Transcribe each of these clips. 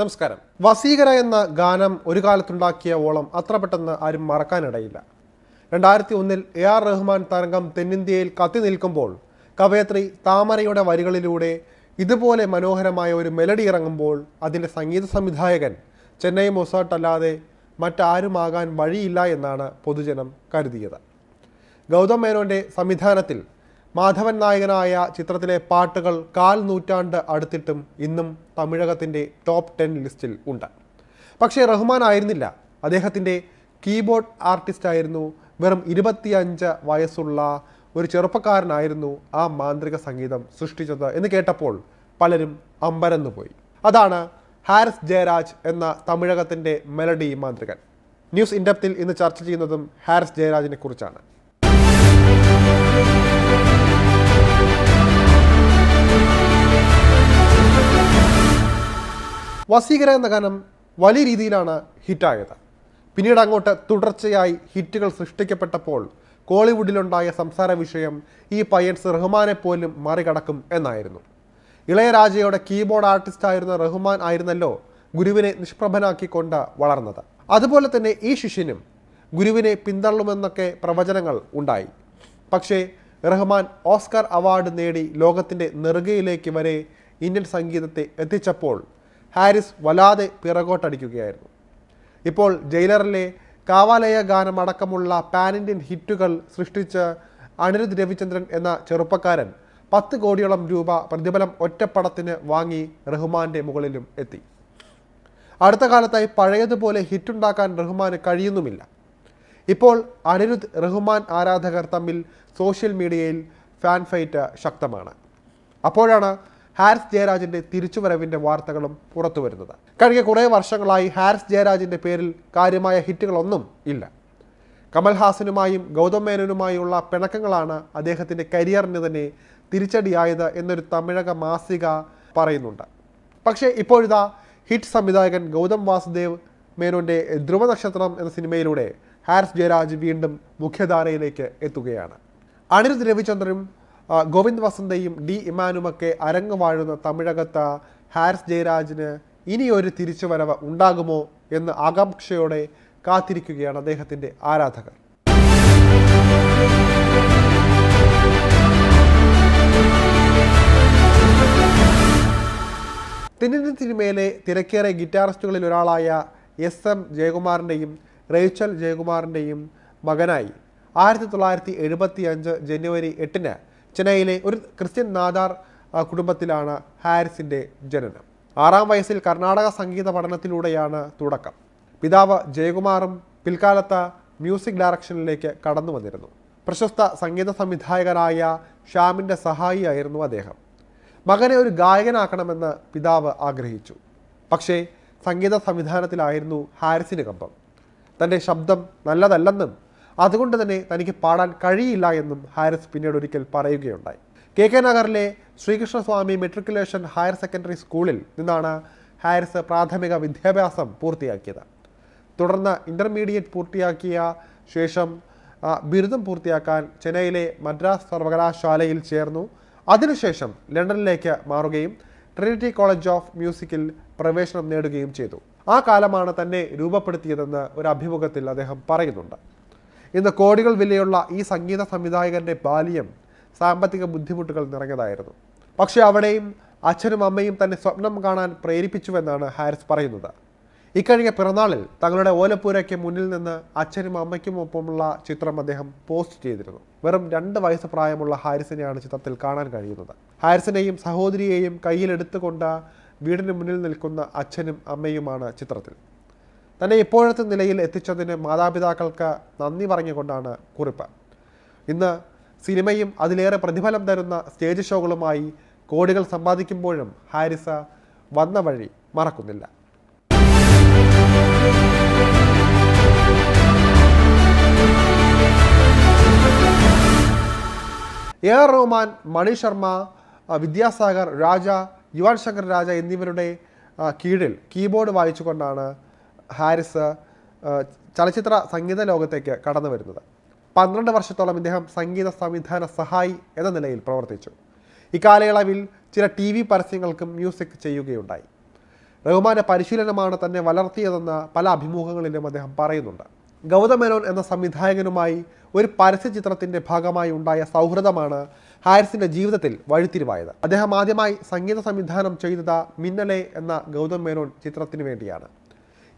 നമസ്കാരം. വസീകര എന്ന ഗാനം ഒരു കാലത്തുണ്ടാക്കിയ ഓളം അത്ര പെട്ടെന്ന് ആരും മറക്കാനിടയില്ല. രണ്ടായിരത്തി ഒന്നിൽ എ ആർ റഹ്മാൻ തരംഗം തെന്നിന്ത്യയിൽ കത്തി നിൽക്കുമ്പോൾ കവയത്രി താമരയുടെ വരികളിലൂടെ ഇതുപോലെ മനോഹരമായ ഒരു മെലഡി ഇറങ്ങുമ്പോൾ അതിന്റെ സംഗീത സംവിധായകൻ ചെന്നൈ മൊസാട്ട് അല്ലാതെ മറ്റാരുമാകാൻ വഴിയില്ല എന്നാണ് പൊതുജനം കരുതിയത്. ഗൗതം മേനോന്റെ സംവിധാനത്തിൽ മാധവൻ നായകനായ ചിത്രത്തിലെ പാട്ടുകൾ കാൽ നൂറ്റാണ്ട് അടുത്തിട്ടും ഇന്നും തമിഴകത്തിന്റെ ടോപ്പ് ടെൻ ലിസ്റ്റിൽ ഉണ്ട്. പക്ഷേ റഹ്മാൻ ആയിരുന്നില്ല. അദ്ദേഹത്തിന്റെ കീബോർഡ് ആർട്ടിസ്റ്റായിരുന്നു വെറും ഇരുപത്തിയഞ്ച് വയസ്സുള്ള ഒരു ചെറുപ്പക്കാരനായിരുന്നു ആ മാന്ത്രിക സംഗീതം സൃഷ്ടിച്ചത് എന്ന് കേട്ടപ്പോൾ പലരും അമ്പരന്നുപോയി അതാണ് ഹാരിസ് ജയരാജ് എന്ന തമിഴകത്തിന്റെ മെലഡി മാന്ത്രികൻ. ന്യൂസ് ഇൻഡപ്തിൽ ഇന്ന് ചർച്ച ചെയ്യുന്നതും ഹാരിസ് ജയരാജിനെ കുറിച്ചാണ്. വസീകര എന്ന ഗാനം വലിയ രീതിയിലാണ് ഹിറ്റായത്. പിന്നീട് അങ്ങോട്ട് തുടർച്ചയായി ഹിറ്റുകൾ സൃഷ്ടിക്കപ്പെട്ടപ്പോൾ കോളിവുഡിലുണ്ടായ സംസാര വിഷയം ഈ പയ്യൻസ് റഹ്മാനെ പോലും മറികടക്കും എന്നായിരുന്നു. ഇളയരാജയുടെ കീബോർഡ് ആർട്ടിസ്റ്റ് ആയിരുന്ന റഹ്മാൻ ആയിരുന്നല്ലോ ഗുരുവിനെ നിഷ്പ്രഭനാക്കിക്കൊണ്ട് വളർന്നത്. അതുപോലെ തന്നെ ഈ ശിഷ്യനും ഗുരുവിനെ പിന്തള്ളുമെന്നൊക്കെ പ്രവചനങ്ങൾ ഉണ്ടായി. പക്ഷേ റഹ്മാൻ ഓസ്കാർ അവാർഡ് നേടി ലോകത്തിന്റെ നെറുകയിലേക്ക് വരെ ഇന്ത്യൻ സംഗീതത്തെ എത്തിച്ചപ്പോൾ ഹാരിസ് വല്ലാതെ പിറകോട്ടടിക്കുകയായിരുന്നു. ഇപ്പോൾ ജയിലറിലെ കാവാലയ ഗാനം അടക്കമുള്ള പാൻ ഇന്ത്യൻ ഹിറ്റുകൾ സൃഷ്ടിച്ച അനിരുദ്ധ് രവിചന്ദ്രൻ എന്ന ചെറുപ്പക്കാരൻ പത്ത് കോടിയോളം രൂപ പ്രതിഫലം ഒറ്റപ്പടത്തിന് വാങ്ങി റഹ്മാന്റെ മുകളിലും എത്തി. അടുത്ത കാലത്തായി പഴയതുപോലെ ഹിറ്റുണ്ടാക്കാൻ റഹ്മാന് കഴിയുന്നുമില്ല. ഇപ്പോൾ അനിരുദ്ധ് റഹ്മാൻ ആരാധകർ തമ്മിൽ സോഷ്യൽ മീഡിയയിൽ ഫാൻ ഫൈറ്റ് ശക്തമാണ്. അപ്പോഴാണ് ഹാരിസ് ജയരാജിന്റെ തിരിച്ചുവരവിന്റെ വാർത്തകളും പുറത്തു വരുന്നത് കഴിഞ്ഞ കുറേ വർഷങ്ങളായി ഹാരിസ് ജയരാജിന്റെ പേരിൽ കാര്യമായ ഹിറ്റുകളൊന്നും ഇല്ല. കമൽഹാസനുമായും ഗൗതം മേനോനുമായുള്ള പിണക്കങ്ങളാണ് അദ്ദേഹത്തിന്റെ കരിയറിന് തന്നെ തിരിച്ചടിയായത് എന്നൊരു തമിഴക മാസിക പറയുന്നുണ്ട്. പക്ഷേ ഇപ്പോഴിതാ ഹിറ്റ് സംവിധായകൻ ഗൗതം വാസുദേവ് മേനോന്റെ ധ്രുവ നക്ഷത്രം എന്ന സിനിമയിലൂടെ ഹാരിസ് ജയരാജ് വീണ്ടും മുഖ്യധാരയിലേക്ക് എത്തുകയാണ്. അനിരുദ്ധ് രവിചന്ദ്രനും ഗോവിന്ദ് വസന്തയും ഡി ഇമാനുമൊക്കെ അരങ്ങ് വാഴുന്ന തമിഴകത്ത് ഹാരിസ് ജയരാജിന് ഇനിയൊരു തിരിച്ചുവരവ് ഉണ്ടാകുമോ എന്ന് ആകാംക്ഷയോടെ കാത്തിരിക്കുകയാണ് അദ്ദേഹത്തിന്റെ ആരാധകർ. തെന്നിന്ത്യൻ സിനിമയിലെ തിരക്കേറെ ഗിറ്റാറിസ്റ്റുകളിൽ ഒരാളായ എസ് എം ജയകുമാറിന്റെയും റേച്ചൽ ജയകുമാറിന്റെയും മകനായി ആയിരത്തി തൊള്ളായിരത്തി എഴുപത്തി അഞ്ച് ജനുവരി എട്ടിന് ചെന്നൈയിലെ ഒരു ക്രിസ്ത്യൻ നാദാർ കുടുംബത്തിലാണ് ഹാരിസിന്റെ ജനനം. ആറാം വയസ്സിൽ കർണാടക സംഗീത പഠനത്തിലൂടെയാണ് തുടക്കം. പിതാവ് ജയകുമാറും പിൽക്കാലത്ത് മ്യൂസിക് ഡയറക്ഷനിലേക്ക് കടന്നു വന്നിരുന്നു. പ്രശസ്ത സംഗീത സംവിധായകനായ ഷ്യാമിന്റെ സഹായിയായിരുന്നു അദ്ദേഹം. മകനെ ഒരു ഗായകനാക്കണമെന്ന് പിതാവ് ആഗ്രഹിച്ചു. പക്ഷേ സംഗീത സംവിധാനത്തിലായിരുന്നു ഹാരിസിന് കമ്പം. തന്റെ ശബ്ദം നല്ലതല്ലെന്നും അതുകൊണ്ട് തന്നെ തനിക്ക് പാടാൻ കഴിയില്ല എന്നും ഹാരിസ് പിന്നീട് ഒരിക്കൽ പറയുകയുണ്ടായി. കെ കെ നഗറിലെ ശ്രീകൃഷ്ണസ്വാമി മെട്രിക്കുലേഷൻ ഹയർ സെക്കൻഡറി സ്കൂളിൽ നിന്നാണ് ഹാരിസ് പ്രാഥമിക വിദ്യാഭ്യാസം പൂർത്തിയാക്കിയത്. തുടർന്ന് ഇന്റർമീഡിയറ്റ് പൂർത്തിയാക്കിയ ശേഷം ബിരുദം പൂർത്തിയാക്കാൻ ചെന്നൈയിലെ മദ്രാസ് സർവകലാശാലയിൽ ചേർന്നു. അതിനുശേഷം ലണ്ടനിലേക്ക് മാറുകയും ട്രിനിറ്റി കോളേജ് ഓഫ് മ്യൂസിക്കിൽ പ്രവേശനം നേടുകയും ചെയ്തു. ആ കാലമാണ് തന്നെ രൂപപ്പെടുത്തിയതെന്ന് ഒരു അഭിമുഖത്തിൽ അദ്ദേഹം പറയുന്നുണ്ട്. ഇന്ന് കോടികൾ വിലയുള്ള ഈ സംഗീത സംവിധായകന്റെ ബാല്യം സാമ്പത്തിക ബുദ്ധിമുട്ടുകൾ നിറഞ്ഞതായിരുന്നു. പക്ഷേ അവിടെയും അച്ഛനും അമ്മയും തന്നെ സ്വപ്നം കാണാൻ പ്രേരിപ്പിച്ചുവെന്നാണ് ഹാരിസ് പറയുന്നത്. ഇക്കഴിഞ്ഞ പിറന്നാളിൽ തങ്ങളുടെ ഓലപ്പൂരയ്ക്ക് മുന്നിൽ നിന്ന് അച്ഛനും അമ്മയ്ക്കും ഒപ്പമുള്ള ചിത്രം അദ്ദേഹം പോസ്റ്റ് ചെയ്തിരുന്നു. വെറും രണ്ട് വയസ്സ് പ്രായമുള്ള ഹാരിസിനെയാണ് ചിത്രത്തിൽ കാണാൻ കഴിയുന്നത്. ഹാരിസിനെയും സഹോദരിയെയും കയ്യിലെടുത്തുകൊണ്ട് വീടിന് മുന്നിൽ നിൽക്കുന്ന അച്ഛനും അമ്മയുമാണ് ചിത്രത്തിൽ. തന്നെ ഇപ്പോഴത്തെ നിലയിൽ എത്തിച്ചതിന് മാതാപിതാക്കൾക്ക് നന്ദി പറഞ്ഞുകൊണ്ടാണ് കുറിപ്പ്. ഇന്ന് സിനിമയും അതിലേറെ പ്രതിഫലം തരുന്ന സ്റ്റേജ് ഷോകളുമായി കോടികൾ സമ്പാദിക്കുമ്പോഴും ഹാരിസ വന്ന വഴി മറക്കുന്നില്ല. എ ആർ റഹ്മാൻ മണി ശർമ്മ വിദ്യാസാഗർ രാജ യുവാൻ ശങ്കർ രാജ എന്നിവരുടെ കീഴിൽ കീബോർഡ് വായിച്ചുകൊണ്ടാണ് ഹാരിസ് ചലച്ചിത്ര സംഗീത ലോകത്തേക്ക് കടന്നു വരുന്നത്. പന്ത്രണ്ട് വർഷത്തോളം ഇദ്ദേഹം സംഗീത സംവിധാന സഹായി എന്ന നിലയിൽ പ്രവർത്തിച്ചു. ഇക്കാലയളവിൽ ചില ടി വി പരസ്യങ്ങൾക്കും മ്യൂസിക് ചെയ്യുകയുണ്ടായി. റഹ്മാന്റെ പരിശീലനമാണ് തന്നെ വളർത്തിയതെന്ന് പല അഭിമുഖങ്ങളിലും അദ്ദേഹം പറയുന്നുണ്ട്. ഗൗതമേനോൻ എന്ന സംവിധായകനുമായി ഒരു പരസ്യ ചിത്രത്തിന്റെ ഭാഗമായി ഉണ്ടായ സൗഹൃദമാണ് ഹാരിസിന്റെ ജീവിതത്തിൽ വഴിത്തിരിവായത്. അദ്ദേഹം ആദ്യമായി സംഗീത സംവിധാനം ചെയ്തത് മിന്നലെ എന്ന ഗൗതം മേനോൻ ചിത്രത്തിന് വേണ്ടിയാണ്.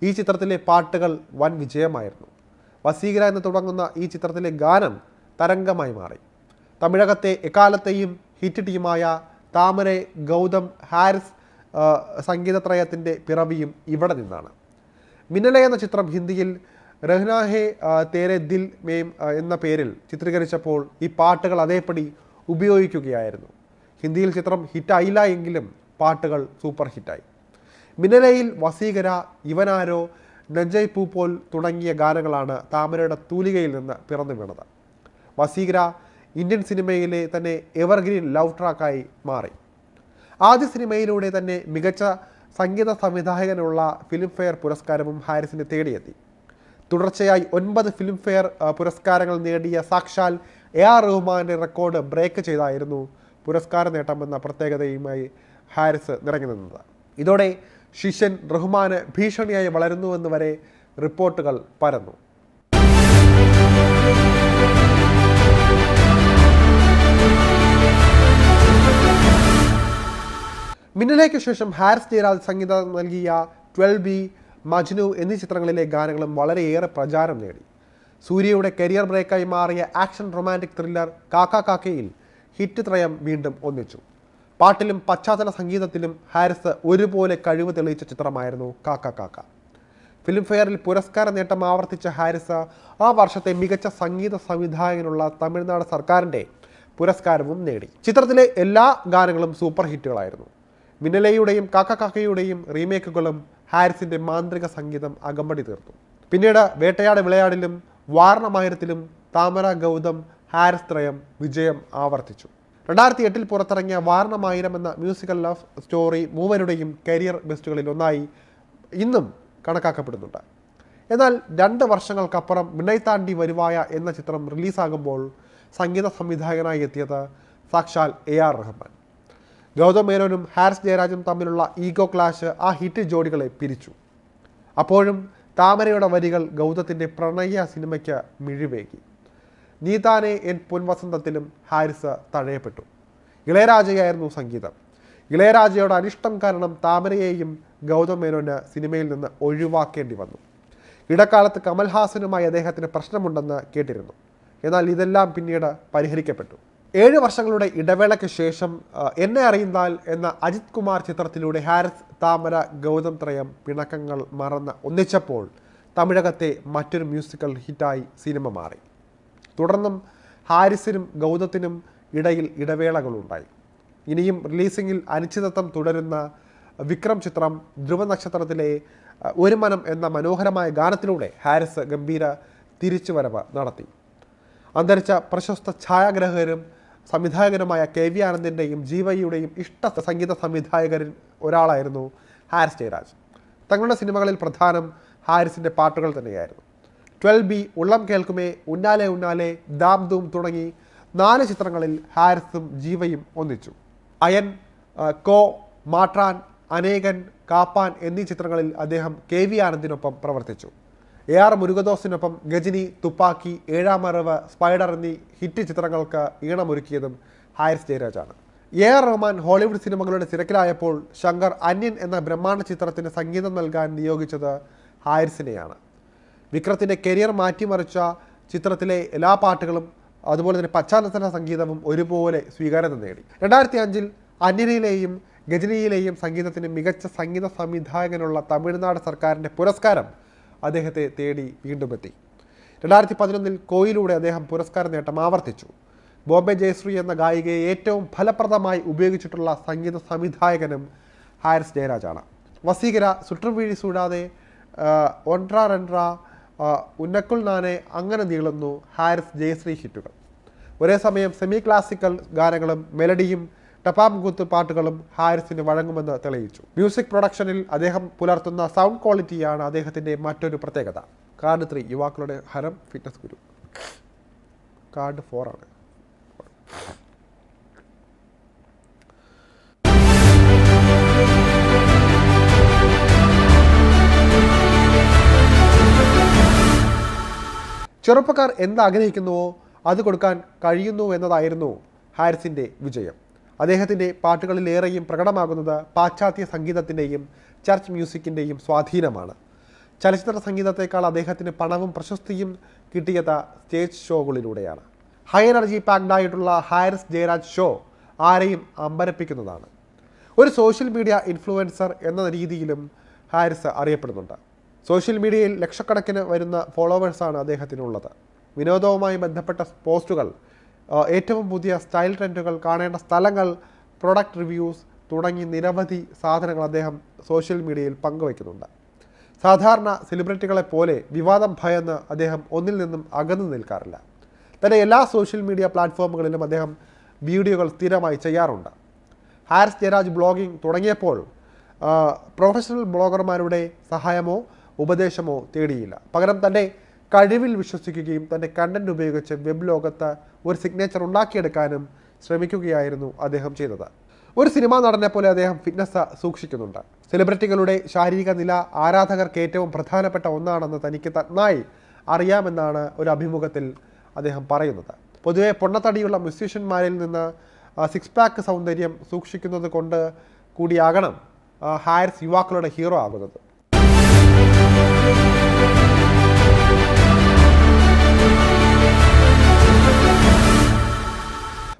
ഈ ചിത്രത്തിലെ പാട്ടുകൾ വൻ വിജയമായിരുന്നു. വസീകര എന്ന് തുടങ്ങുന്ന ഈ ചിത്രത്തിലെ ഗാനം തരംഗമായി മാറി. തമിഴകത്തെ എക്കാലത്തെയും ഹിറ്റ് ടീമായ താമരെ ഗൗതം ഹാരിസ് സംഗീതത്രയത്തിന്റെ പിറവിയും ഇവിടെ നിന്നാണ്. മിന്നലെ എന്ന ചിത്രം ഹിന്ദിയിൽ രഹ്നാഹെ തേരെ ദിൽ മേം എന്ന പേരിൽ ചിത്രീകരിച്ചപ്പോൾ ഈ പാട്ടുകൾ അതേപടി ഉപയോഗിക്കുകയായിരുന്നു. ഹിന്ദിയിൽ ചിത്രം ഹിറ്റായില്ല എങ്കിലും പാട്ടുകൾ സൂപ്പർ ഹിറ്റായി. മിന്നലയിൽ വസീകര ഇവനാരോ നെഞ്ചൈ പൂപ്പോൽ തുടങ്ങിയ ഗാനങ്ങളാണ് താമരയുടെ തൂലികയിൽ നിന്ന് പിറന്നു വീണത്. വസീകര ഇന്ത്യൻ സിനിമയിലെ തന്നെ എവർഗ്രീൻ ലവ് ട്രാക്കായി മാറി. ആദ്യ സിനിമയിലൂടെ തന്നെ മികച്ച സംഗീത സംവിധായകനുള്ള ഫിലിംഫെയർ പുരസ്കാരവും ഹാരിസിന് തേടിയെത്തി. തുടർച്ചയായി ഒൻപത് ഫിലിംഫെയർ പുരസ്കാരങ്ങൾ നേടിയ സാക്ഷാൽ എ ആർ റഹ്മാന്റെ റെക്കോർഡ് ബ്രേക്ക് ചെയ്തായിരുന്നു പുരസ്കാര നേട്ടമെന്ന പ്രത്യേകതയുമായി ഹാരിസ് നിറഞ്ഞു നിന്നത്. ഇതോടെ ശിഷ്യൻ റഹ്മാന് ഭീഷണിയായി വളരുന്നുവെന്ന് വരെ റിപ്പോർട്ടുകൾ പരന്നു. മിന്നലേക്ക് ശേഷം ഹാരിസ് ജയരാജ് സംഗീതം നൽകിയ ട്വൽവ് ബി മജ്നു എന്നീ ചിത്രങ്ങളിലെ ഗാനങ്ങളും വളരെയേറെ പ്രചാരം നേടി. സൂര്യയുടെ കരിയർ ബ്രേക്കായി മാറിയ ആക്ഷൻ റൊമാന്റിക് ത്രില്ലർ കാക്ക കാക്കയിൽ ഹിറ്റ് ത്രയം വീണ്ടും ഒന്നിച്ചു. പാട്ടിലും പശ്ചാത്തല സംഗീതത്തിലും ഹാരിസ് ഒരുപോലെ കഴിവ് തെളിയിച്ച ചിത്രമായിരുന്നു കാക്ക കാക്ക. ഫിലിംഫെയറിൽ പുരസ്കാര നേട്ടം ആവർത്തിച്ച ഹാരിസ് ആ വർഷത്തെ മികച്ച സംഗീത സംവിധായകനുള്ള തമിഴ്നാട് സർക്കാരിന്റെ പുരസ്കാരവും നേടി. ചിത്രത്തിലെ എല്ലാ ഗാനങ്ങളും സൂപ്പർ ഹിറ്റുകളായിരുന്നു. മിന്നലയുടെയും കാക്ക കാക്കയുടെയും റീമേക്കുകളും ഹാരിസിന്റെ മാന്ത്രിക സംഗീതം അകമ്പടി തീർത്തു. പിന്നീട് വേട്ടയാട് വിളയാടിലും വാരണമായിരത്തിലും താമര ഗൗതം ഹാരിസ് ത്രയം വിജയം ആവർത്തിച്ചു. രണ്ടായിരത്തി എട്ടിൽ പുറത്തിറങ്ങിയ വാരണമായിരം എന്ന മ്യൂസിക്കൽ ലവ് സ്റ്റോറി മൂവരുടെയും കരിയർ ബെസ്റ്റുകളിൽ ഒന്നായി ഇന്നും കണക്കാക്കപ്പെടുന്നുണ്ട്. എന്നാൽ രണ്ട് വർഷങ്ങൾക്കപ്പുറം മിണ്ണൈത്താണ്ടി വരുവായ എന്ന ചിത്രം റിലീസാകുമ്പോൾ സംഗീത സംവിധായകനായി എത്തിയത് സാക്ഷാൽ എ ആർ റഹ്മാൻ. ഗൗതം മേനോനും ഹാരിസ് ജയരാജും തമ്മിലുള്ള ഈഗോ ക്ലാഷ് ആ ഹിറ്റ് ജോഡികളെ പിരിച്ചു. അപ്പോഴും താമരയുടെ വരികൾ ഗൗതത്തിന്റെ പ്രണയ സിനിമയ്ക്ക് മിഴിവേകി. നീതാനെ എൻ പൊൻവസന്തത്തിലും ഹാരിസ് തഴയപ്പെട്ടു. ഇളയരാജയായിരുന്നു സംഗീതം. ഇളയരാജയുടെ അനിഷ്ടം കാരണം താമരയെയും ഗൗതം മേനോന് സിനിമയിൽ നിന്ന് ഒഴിവാക്കേണ്ടി വന്നു. ഇടക്കാലത്ത് കമൽഹാസനുമായി അദ്ദേഹത്തിന് പ്രശ്നമുണ്ടെന്ന് കേട്ടിരുന്നു. എന്നാൽ ഇതെല്ലാം പിന്നീട് പരിഹരിക്കപ്പെട്ടു. ഏഴ് വർഷങ്ങളുടെ ഇടവേളയ്ക്ക് ശേഷം എന്നെ അറിയുന്നാൽ എന്ന അജിത് കുമാർ ചിത്രത്തിലൂടെ ഹാരിസ് താമര ഗൗതം ത്രയം പിണക്കങ്ങൾ മറന്ന് ഒന്നിച്ചപ്പോൾ തമിഴകത്തെ മറ്റൊരു മ്യൂസിക്കൽ ഹിറ്റായി സിനിമ മാറി. തുടർന്നും ഹാരിസിനും ഗൗതത്തിനും ഇടയിൽ ഇടവേളകളുണ്ടായി. ഇനിയും റിലീസിങ്ങിൽ അനിശ്ചിതത്വം തുടരുന്ന വിക്രം ചിത്രം ധ്രുവ നക്ഷത്രത്തിലെ ഒരു മനം എന്ന മനോഹരമായ ഗാനത്തിലൂടെ ഹാരിസ് ഗംഭീര തിരിച്ചുവരവ് നടത്തി. അന്തരിച്ച പ്രശസ്ത ഛായാഗ്രഹകരും സംവിധായകനുമായ കെ വി ആനന്ദിന്റെയും ജീവയുടെയും ഇഷ്ട സംഗീത സംവിധായകരിൽ ഒരാളായിരുന്നു ഹാരിസ് ജയരാജ്. തങ്ങളുടെ സിനിമകളിൽ പ്രധാനം ഹാരിസിന്റെ പാട്ടുകൾ തന്നെയായിരുന്നു. ട്വൽവ് ബി ഉള്ളം കേൾക്കുമേ ഉന്നാലെ ഉന്നാലെ ദാം ദൂം തുടങ്ങി നാല് ചിത്രങ്ങളിൽ ഹാരിസും ജീവയും ഒന്നിച്ചു. അയൻ കോ മാട്രാൻ അനേകൻ കാപ്പാൻ എന്നീ ചിത്രങ്ങളിൽ അദ്ദേഹം കെ വി ആനന്ദിനൊപ്പം പ്രവർത്തിച്ചു. എ ആർ മുരുകദോസിനൊപ്പം ഗജനി തുപ്പാക്കി ഏഴാം അറിവ് സ്പൈഡർ എന്നീ ഹിറ്റ് ചിത്രങ്ങൾക്ക് ഈണമൊരുക്കിയതും ഹാരിസ് ജയരാജാണ്. എ ആർ റഹ്മാൻ ഹോളിവുഡ് സിനിമകളുടെ തിരക്കിലായപ്പോൾ ശങ്കർ അന്യൻ എന്ന ബ്രഹ്മാണ്ഡ ചിത്രത്തിന് സംഗീതം നൽകാൻ നിയോഗിച്ചത് ഹാരിസിനെയാണ്. വിക്രത്തിന്റെ കരിയർ മാറ്റിമറിച്ച ചിത്രത്തിലെ എല്ലാ പാട്ടുകളും അതുപോലെ തന്നെ പശ്ചാത്തല സംഗീതവും ഒരുപോലെ സ്വീകാര്യത നേടി. രണ്ടായിരത്തി അഞ്ചിൽ അന്യനയിലെയും ഗജനിയിലെയും സംഗീതത്തിന് മികച്ച സംഗീത സംവിധായകനുള്ള തമിഴ്നാട് സർക്കാരിന്റെ പുരസ്കാരം അദ്ദേഹത്തെ തേടി വീണ്ടും എത്തി രണ്ടായിരത്തി പതിനൊന്നിൽ കോയിലൂടെ അദ്ദേഹം പുരസ്കാര നേട്ടം ആവർത്തിച്ചു. ബോംബെ ജയശ്രീ എന്ന ഗായികയെ ഏറ്റവും ഫലപ്രദമായി ഉപയോഗിച്ചിട്ടുള്ള സംഗീത സംവിധായകനും ഹാരിസ് ജയരാജാണ്. വസീകര സുற்றுവീഴി സൂടാതെ ഒൻട്ര റെൻട്ര ഉന്നക്കുൾ നാനെ അങ്ങനെ നീളുന്നു ഹാരിസ് ജയശ്രീ ഹിറ്റുകൾ. ഒരേ സമയം സെമി ക്ലാസിക്കൽ ഗാനങ്ങളും മെലഡിയും ടപ്പാം കുത്ത് പാട്ടുകളും ഹാരിസിന് വഴങ്ങുമെന്ന് തെളിയിച്ചു. മ്യൂസിക് പ്രൊഡക്ഷനിൽ അദ്ദേഹം പുലർത്തുന്ന സൗണ്ട് ക്വാളിറ്റിയാണ് അദ്ദേഹത്തിന്റെ മറ്റൊരു പ്രത്യേകത. കാർഡ് ത്രീ യുവാക്കളുടെ ഹരം ഫിറ്റ്നസ് ഗുരു. കാർഡ് ഫോർ ചെറുപ്പക്കാർ എന്താഗ്രഹിക്കുന്നുവോ അത് കൊടുക്കാൻ കഴിയുന്നു എന്നതായിരുന്നു ഹാരിസിന്റെ വിജയം. അദ്ദേഹത്തിന്റെ പാട്ടുകളിലേറെയും പ്രകടമാകുന്നത് പാശ്ചാത്യ സംഗീതത്തിന്റെയും ചർച്ച് മ്യൂസിക്കിന്റെയും സ്വാധീനമാണ്. ചലച്ചിത്ര സംഗീതത്തെക്കാൾ അദ്ദേഹത്തിന് പണവും പ്രശസ്തിയും കിട്ടിയത് സ്റ്റേജ് ഷോകളിലൂടെയാണ്. ഹൈ എനർജി പാക്ഡ് ആയിട്ടുള്ള ഹാരിസ് ജയരാജ് ഷോ ആരെയും അമ്പരപ്പിക്കുന്നതാണ്. ഒരു സോഷ്യൽ മീഡിയ ഇൻഫ്ലുവൻസർ എന്ന രീതിയിലും ഹാരിസ് അറിയപ്പെടുന്നുണ്ട്. സോഷ്യൽ മീഡിയയിൽ ലക്ഷക്കണക്കിന് വരുന്ന ഫോളോവേഴ്സാണ് അദ്ദേഹത്തിനുള്ളത്. വിനോദവുമായി ബന്ധപ്പെട്ട പോസ്റ്റുകൾ ഏറ്റവും പുതിയ സ്റ്റൈൽ ട്രെൻഡുകൾ കാണേണ്ട സ്ഥലങ്ങൾ പ്രൊഡക്റ്റ് റിവ്യൂസ് തുടങ്ങി നിരവധി സാധനങ്ങൾ അദ്ദേഹം സോഷ്യൽ മീഡിയയിൽ പങ്കുവയ്ക്കുന്നുണ്ട്. സാധാരണ സെലിബ്രിറ്റികളെ പോലെ വിവാദം ഭയന്ന് അദ്ദേഹം ഒന്നിൽ നിന്നും അകന്നു നിൽക്കാറില്ല. തന്നെ എല്ലാ സോഷ്യൽ മീഡിയ പ്ലാറ്റ്ഫോമുകളിലും അദ്ദേഹം വീഡിയോകൾ സ്ഥിരമായി ചെയ്യാറുണ്ട്. ഹാരിസ് ജയരാജ് ബ്ലോഗിംഗ് തുടങ്ങിയപ്പോൾ പ്രൊഫഷണൽ ബ്ലോഗർമാരുടെ സഹായമോ ഉപദേശമോ തേടിയില്ല. പകരം തന്റെ കഴിവിൽ വിശ്വസിക്കുകയും തന്റെ കണ്ടന്റ് ഉപയോഗിച്ച് വെബ് ലോകത്ത് ഒരു സിഗ്നേച്ചർ ഉണ്ടാക്കിയെടുക്കാനും ശ്രമിക്കുകയായിരുന്നു അദ്ദേഹം ചെയ്തത്. ഒരു സിനിമാ നടനെ പോലെ അദ്ദേഹം ഫിറ്റ്നസ് സൂക്ഷിക്കുന്നുണ്ട്. സെലിബ്രിറ്റികളുടെ ശാരീരിക നില ആരാധകർക്ക് ഏറ്റവും പ്രധാനപ്പെട്ട ഒന്നാണെന്ന് തനിക്ക് നന്നായി അറിയാമെന്നാണ് ഒരു അഭിമുഖത്തിൽ അദ്ദേഹം പറയുന്നത്. പൊതുവെ പൊണ്ണത്തടിയുള്ള മ്യൂസീഷ്യന്മാരിൽ നിന്ന് സിക്സ് പാക്ക് സൗന്ദര്യം സൂക്ഷിക്കുന്നത് കൊണ്ട് കൂടിയാകണം ഹയർസ് യുവാക്കളുടെ ഹീറോ ആകുന്നത്.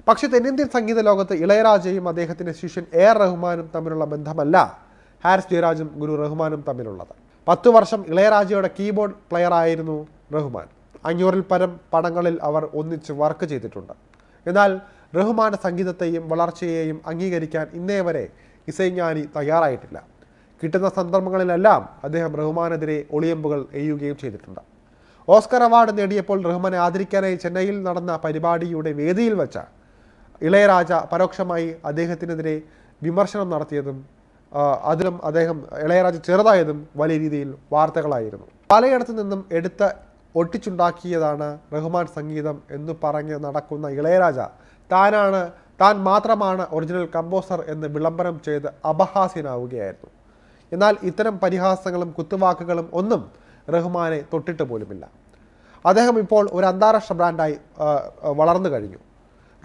പക്ഷേ തെന്നിന്ത്യൻ സംഗീത ലോകത്ത് ഇളയരാജയും അദ്ദേഹത്തിന്റെ ശിഷ്യൻ എ ആർ റഹ്മാനും തമ്മിലുള്ള ബന്ധമല്ല. ഹാരിസ് ജയരാജും ഗുരു റഹ്മാനും തമ്മിലുള്ളത്. പത്തു വർഷം ഇളയരാജയുടെ കീബോർഡ് പ്ലെയർ ആയിരുന്നു റഹ്മാൻ. അഞ്ഞൂറിൽ പരം പടങ്ങളിൽ അവർ ഒന്നിച്ച് വർക്ക് ചെയ്തിട്ടുണ്ട്. എന്നാൽ റഹ്മാന്റെ സംഗീതത്തെയും വളർച്ചയെയും അംഗീകരിക്കാൻ ഇന്നേ വരെ ഇസൈഞ്ഞാനി തയ്യാറായിട്ടില്ല. കിട്ടുന്ന സന്ദർഭങ്ങളിലെല്ലാം അദ്ദേഹം റഹ്മാനെതിരെ ഒളിയമ്പുകൾ എയ്യുകയും ചെയ്തിട്ടുണ്ട്. ഓസ്കർ അവാർഡ് നേടിയപ്പോൾ റഹ്മാനെ ആദരിക്കാനായി ചെന്നൈയിൽ നടന്ന പരിപാടിയുടെ വേദിയിൽ വെച്ച ഇളയരാജ പരോക്ഷമായി അദ്ദേഹത്തിനെതിരെ വിമർശനം നടത്തിയതും അതിലും അദ്ദേഹം ഇളയരാജ ചെറുതായതും വലിയ രീതിയിൽ വാർത്തകളായിരുന്നു. പലയിടത്തു നിന്നും എടുത്ത ഒട്ടിച്ചുണ്ടാക്കിയതാണ് റഹ്മാൻ സംഗീതം എന്ന് പറഞ്ഞ് നടക്കുന്ന ഇളയരാജ. താനാണ് താൻ മാത്രമാണ് ഒറിജിനൽ കമ്പോസർ എന്ന് വിളംബരം ചെയ്ത് അപഹാസ്യനാവുകയായിരുന്നു. എന്നാൽ ഇത്തരം പരിഹാസങ്ങളും കുത്തുവാക്കുകളും ഒന്നും റഹ്മാനെ തൊട്ടിട്ട് പോലുമില്ല. അദ്ദേഹം ഇപ്പോൾ ഒരു അന്താരാഷ്ട്ര ബ്രാൻഡായി വളർന്നു കഴിഞ്ഞു.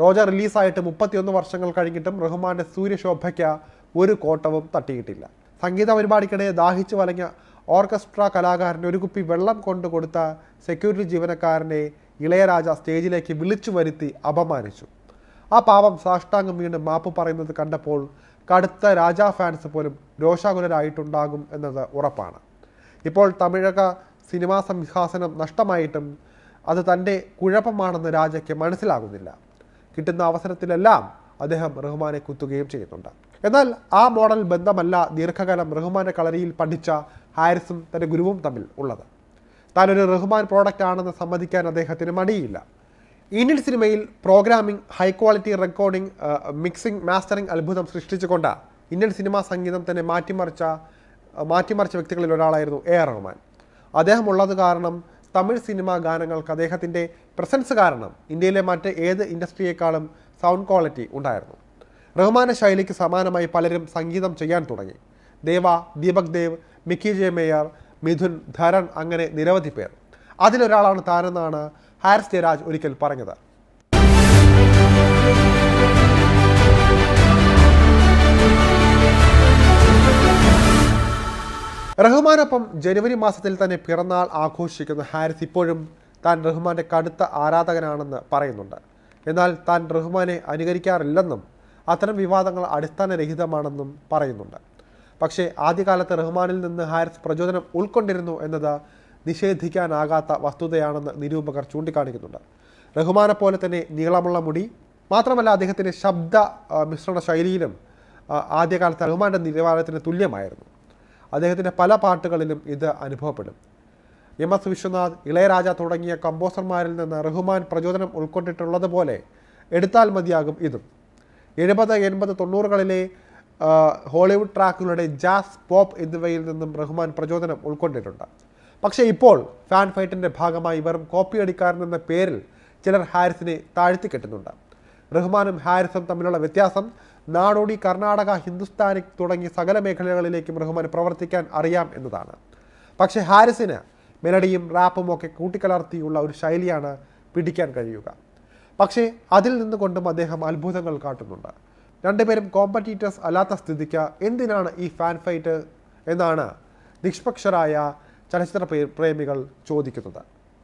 റോജ റിലീസായിട്ട് മുപ്പത്തിയൊന്ന് വർഷങ്ങൾ കഴിഞ്ഞിട്ടും റഹ്മാന്റെ സൂര്യശോഭയ്ക്ക് ഒരു കോട്ടവും തട്ടിയിട്ടില്ല. സംഗീത പരിപാടിക്കിടെ ദാഹിച്ചു വലഞ്ഞ ഓർക്കസ്ട്ര കലാകാരന് ഒരു കുപ്പി വെള്ളം കൊണ്ടു കൊടുത്ത സെക്യൂരിറ്റി ജീവനക്കാരനെ ഇളയരാജ സ്റ്റേജിലേക്ക് വിളിച്ചു വരുത്തി അപമാനിച്ചു. ആ പാവം സാഷ്ടാംഗം വീണ്ടും മാപ്പ് പറയുന്നത് കണ്ടപ്പോൾ കടുത്ത രാജാ ഫാൻസ് പോലും രോഷാകുലരായിട്ടുണ്ടാകും എന്നത് ഉറപ്പാണ്. ഇപ്പോൾ തമിഴക സിനിമാ സംഹാസനം നഷ്ടമായിട്ടും അത് തന്റെ കുഴപ്പമാണെന്ന് രാജയ്ക്ക് മനസ്സിലാകുന്നില്ല. കിട്ടുന്ന അവസരത്തിലെല്ലാം അദ്ദേഹം റഹ്മാനെ കുത്തുകയും ചെയ്യുന്നുണ്ട്. എന്നാൽ ആ മോഡൽ ബന്ധമല്ല ദീർഘകാലം റഹ്മാന്റെ കളരിയിൽ പഠിച്ച ഹാരിസും തന്റെ ഗുരുവും തമ്മിൽ ഉള്ളത്. താനൊരു റഹ്മാൻ പ്രോഡക്റ്റ് ആണെന്ന് സമ്മതിക്കാൻ അദ്ദേഹത്തിന് മടിയില്ല. ഇന്ത്യൻ സിനിമയിൽ programming high quality recording mixing mastering അത്ഭുതം സൃഷ്ടിച്ചുകൊണ്ട് ഇന്ത്യൻ സിനിമാ സംഗീതം തന്നെ മാറ്റിമറിച്ച മാറ്റിമറിച്ച വ്യക്തികളിൽ ഒരാളായിരുന്നു എ ആർ റഹ്മാൻ. അദ്ദേഹം ഉള്ളത് കാരണം തമിഴ് സിനിമാ ഗാനങ്ങൾക്ക് അദ്ദേഹത്തിന്റെ പ്രസൻസ് കാരണം ഇന്ത്യയിലെ മറ്റ് ഏത് ഇൻഡസ്ട്രിയേക്കാളും സൗണ്ട് ക്വാളിറ്റി ഉണ്ടായിരുന്നു. റഹ്മാന ശൈലിക്ക് സമാനമായി പലരും സംഗീതം ചെയ്യാൻ തുടങ്ങി. Deva Deepak Dev Mickey J mayor Mithun Dharan അങ്ങനെ നിരവധി പേർ. അതിലൊരാളാണ് താനെന്നാണ് ഹാരിസ് ജയരാജ് ഒരിക്കൽ പറഞ്ഞത്. റഹ്മാനൊപ്പം ജനുവരി മാസത്തിൽ തന്നെ പിറന്നാൾ ആഘോഷിക്കുന്ന ഹാരിസ് ഇപ്പോഴും താൻ റഹ്മാന്റെ കടുത്ത ആരാധകനാണെന്ന് പറയുന്നുണ്ട്. എന്നാൽ താൻ റഹ്മാനെ അനുകരിക്കാറില്ലെന്നും അത്തരം വിവാദങ്ങൾ അടിസ്ഥാനരഹിതമാണെന്നും പറയുന്നുണ്ട്. പക്ഷേ ആദ്യകാലത്ത് റഹ്മാനിൽ നിന്ന് ഹാരിസ് പ്രചോദനം ഉൾക്കൊണ്ടിരുന്നു എന്നത് നിഷേധിക്കാനാകാത്ത വസ്തുതയാണെന്ന് നിരൂപകർ ചൂണ്ടിക്കാണിക്കുന്നുണ്ട്. റഹ്മാനെ പോലെ തന്നെ നീളമുള്ള മുടി മാത്രമല്ല അദ്ദേഹത്തിന്റെ ശബ്ദ മിശ്രണ ശൈലിയിലും ആദ്യകാലത്ത് റഹ്മാന്റെ നിലവാരത്തിന് തുല്യമായിരുന്നു. അദ്ദേഹത്തിന്റെ പല പാട്ടുകളിലും ഇത് അനുഭവപ്പെടും. എം എസ് വിശ്വനാഥ് ഇളയരാജ തുടങ്ങിയ കമ്പോസർമാരിൽ നിന്ന് റഹ്മാൻ പ്രചോദനം ഉൾക്കൊണ്ടിട്ടുള്ളതുപോലെ എടുത്താൽ മതിയാകും ഇതും. എഴുപത് എൺപത് തൊണ്ണൂറുകളിലെ ഹോളിവുഡ് ട്രാക്കുകളുടെ ജാസ് പോപ്പ് എന്നിവയിൽ നിന്നും റഹ്മാൻ പ്രചോദനം ഉൾക്കൊണ്ടിട്ടുണ്ട്. പക്ഷേ ഇപ്പോൾ ഫാൻ ഫൈറ്റിന്റെ ഭാഗമായി വെറും കോപ്പിയടിക്കാരൻ എന്ന പേരിൽ ചിലർ ഹാരിസിനെ താഴ്ത്തിക്കെട്ടുന്നുണ്ട് റഹ്മാനും ഹാരിസും തമ്മിലുള്ള വ്യത്യാസം നാടോടി കർണാടക ഹിന്ദുസ്ഥാനി തുടങ്ങി സകല മേഖലകളിലേക്കും റഹ്മാൻ പ്രവർത്തിക്കാൻ അറിയാം എന്നതാണ്. പക്ഷേ ഹാരിസിന് മെലഡിയും റാപ്പും ഒക്കെ കൂട്ടിക്കലർത്തിയുള്ള ഒരു ശൈലിയാണ് പിടിക്കാൻ കഴിയുക. പക്ഷേ അതിൽ നിന്നുകൊണ്ടും അദ്ദേഹം അത്ഭുതങ്ങൾ കാട്ടുന്നുണ്ട്. രണ്ടുപേരും കോമ്പറ്റീറ്റേഴ്സ് അല്ലാത്ത സ്ഥിതിക്ക് എന്തിനാണ് ഈ ഫാൻ ഫൈറ്റ് എന്നാണ് നിഷ്പക്ഷരായ ചലച്ചിത്ര പ്രേമികൾ ചോദിക്കുന്നത്.